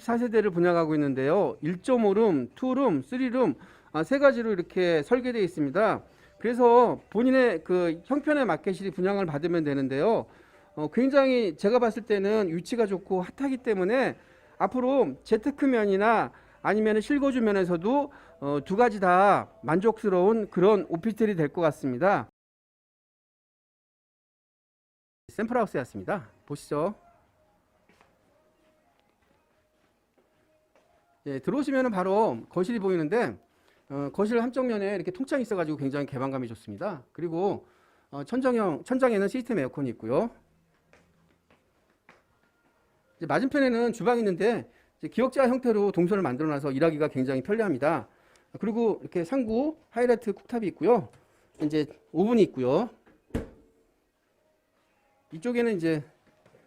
54세대를 분양하고 있는데요. 1.5룸, 2룸, 3룸 아, 세 가지로 이렇게 설계되어 있습니다. 그래서 본인의 그 형편에 맞게 시 분양을 받으면 되는데요. 어, 굉장히 제가 봤을 때는 위치가 좋고 핫하기 때문에 앞으로 재테크면이나 아니면 실거주 면에서도 어, 두 가지 다 만족스러운 그런 오피스텔이 될 것 같습니다. 샘플하우스였습니다. 보시죠. 예, 들어오시면 바로 거실이 보이는데 어, 거실 한쪽 면에 이렇게 통창이 있어가지고 굉장히 개방감이 좋습니다. 그리고 어, 천정형 천장에는 시스템 에어컨이 있고요. 맞은편에는 주방이 있는데 기역자 형태로 동선을 만들어놔서 일하기가 굉장히 편리합니다. 그리고 이렇게 상구 하이라이트 쿡탑이 있고요. 이제 오븐이 있고요. 이쪽에는 이제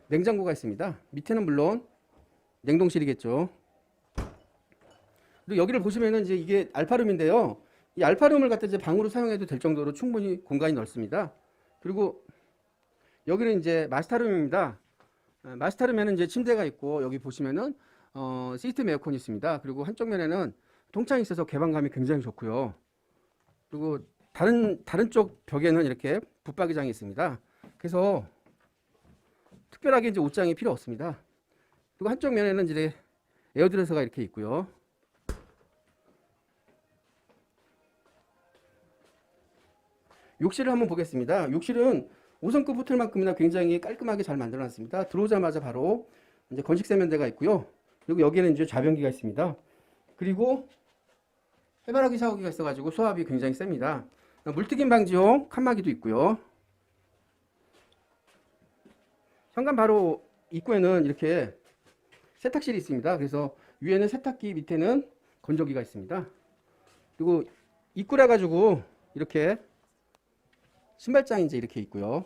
냉장고가 있습니다. 밑에는 물론 냉동실이겠죠. 그리고 여기를 보시면은 이제 이게 알파룸인데요. 이 알파룸을 갖다 이제 방으로 사용해도 될 정도로 충분히 공간이 넓습니다. 그리고 여기는 이제 마스터룸입니다. 어, 마스터룸에는 이제 침대가 있고 여기 보시면은 어, 시스템 에어컨이 있습니다. 그리고 한쪽 면에는 통창이 있어서 개방감이 굉장히 좋고요. 그리고 다른 다른 쪽 벽에는 이렇게 붙박이장이 있습니다. 그래서 특별하게 이제 옷장이 필요 없습니다. 그리고 한쪽 면에는 이제 에어드레서가 이렇게 있고요. 욕실을 한번 보겠습니다. 욕실은 5성급 호텔 만큼이나 굉장히 깔끔하게 잘 만들어 놨습니다. 들어오자마자 바로 이제 건식 세면대가 있고요. 그리고 여기에는 이제 좌변기가 있습니다. 그리고 해바라기 샤워기가 있어가지고 수압이 굉장히 셉니다. 물튀김 방지용 칸막이도 있고요. 현관 바로 입구에는 이렇게 세탁실이 있습니다. 그래서 위에는 세탁기, 밑에는 건조기가 있습니다. 그리고 입구라 가지고 이렇게 신발장이 이제 이렇게 있고요.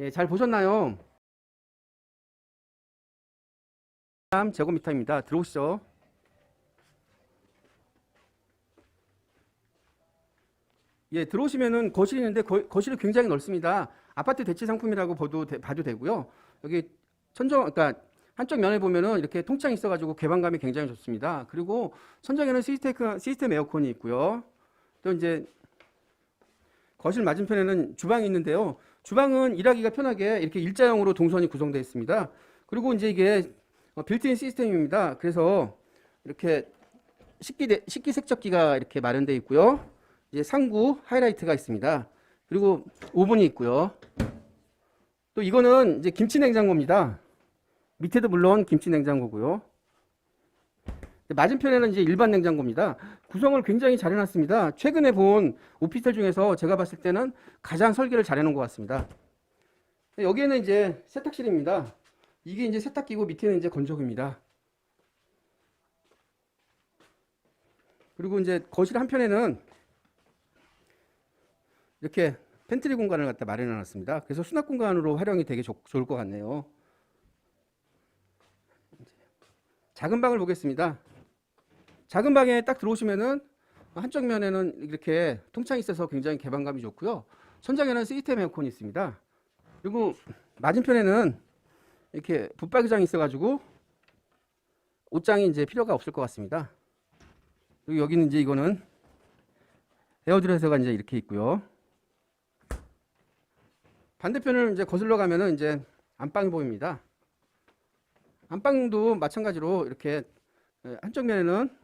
예, 잘 보셨나요? 3제곱미터입니다. 들어오시죠. 예, 들어오시면은 거실이 있는데 거, 거실이 굉장히 넓습니다. 아파트 대체 상품이라고 봐도, 되, 봐도 되고요. 여기 천정, 그러니까 한쪽 면에 보면은 이렇게 통창이 있어가지고 개방감이 굉장히 좋습니다. 그리고 천장에는 시스템, 시스템 에어컨이 있고요. 또 이제 거실 맞은편에는 주방이 있는데요. 주방은 일하기가 편하게 이렇게 일자형으로 동선이 구성되어 있습니다. 그리고 이제 이게 어, 빌트인 시스템입니다. 그래서 이렇게 식기, 식기 세척기가 이렇게 마련되어 있고요. 이제 상구 하이라이트가 있습니다. 그리고 오븐이 있고요. 또 이거는 이제 김치 냉장고입니다. 밑에도 물론 김치 냉장고고요. 맞은편에는 이제 일반 냉장고입니다. 구성을 굉장히 잘 해놨습니다. 최근에 본 오피스텔 중에서 제가 봤을 때는 가장 설계를 잘 해놓은 것 같습니다. 여기에는 이제 세탁실입니다. 이게 이제 세탁기고 밑에는 이제 건조기입니다. 그리고 이제 거실 한편에는 이렇게 팬트리 공간을 갖다 마련해 놨습니다. 그래서 수납 공간으로 활용이 되게 좋, 좋을 것 같네요. 작은 방을 보겠습니다. 작은 방에 딱 들어오시면은 한쪽 면에는 이렇게 통창이 있어서 굉장히 개방감이 좋고요. 천장에는 시스템 에어컨이 있습니다. 그리고 맞은편에는 이렇게 붙박이장이 있어가지고 옷장이 이제 필요가 없을 것 같습니다. 그리고 여기는 이제 이거는 에어드레서가 이제 이렇게 있고요. 반대편을 이제 거슬러 가면은 이제 안방이 보입니다. 안방도 마찬가지로 이렇게 한쪽 면에는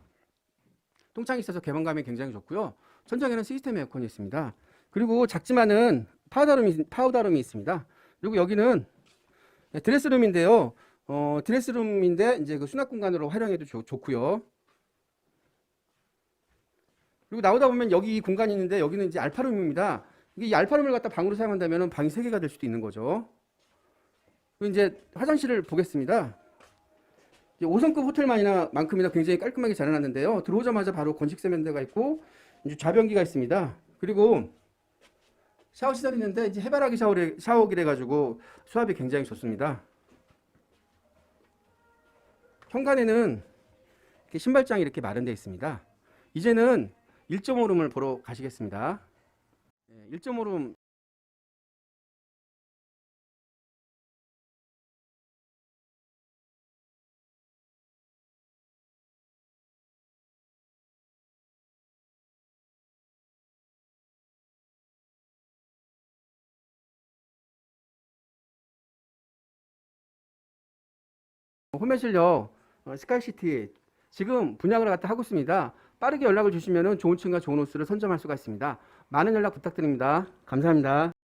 통창이 있어서 개방감이 굉장히 좋고요. 천장에는 시스템 에어컨이 있습니다. 그리고 작지만은 파우더룸이, 파우더룸이 있습니다. 그리고 여기는 드레스룸인데요. 어, 드레스룸인데 이제 그 수납 공간으로 활용해도 좋, 좋고요. 그리고 나오다 보면 여기 공간이 있는데 여기는 이제 알파룸입니다. 이게 이 알파룸을 갖다 방으로 사용한다면 방이 세 개가 될 수도 있는 거죠. 그리고 이제 화장실을 보겠습니다. 5성급 호텔만이나 만큼이나 굉장히 깔끔하게 잘 해놨는데요. 들어오자마자 바로 건식 세면대가 있고 좌변기가 있습니다. 그리고 샤워 시설이 있는데 이제 해바라기 샤워기래 가지고 수압이 굉장히 좋습니다. 현관에는 이렇게 신발장이 이렇게 마련되어 있습니다. 이제는 1.5룸을 보러 가시겠습니다. 1.5룸 어, 스카이시티 지금 분양을 갖다 하고 있습니다. 빠르게 연락을 주시면 좋은 층과 좋은 호수를 선점할 수가 있습니다. 많은 연락 부탁드립니다. 감사합니다.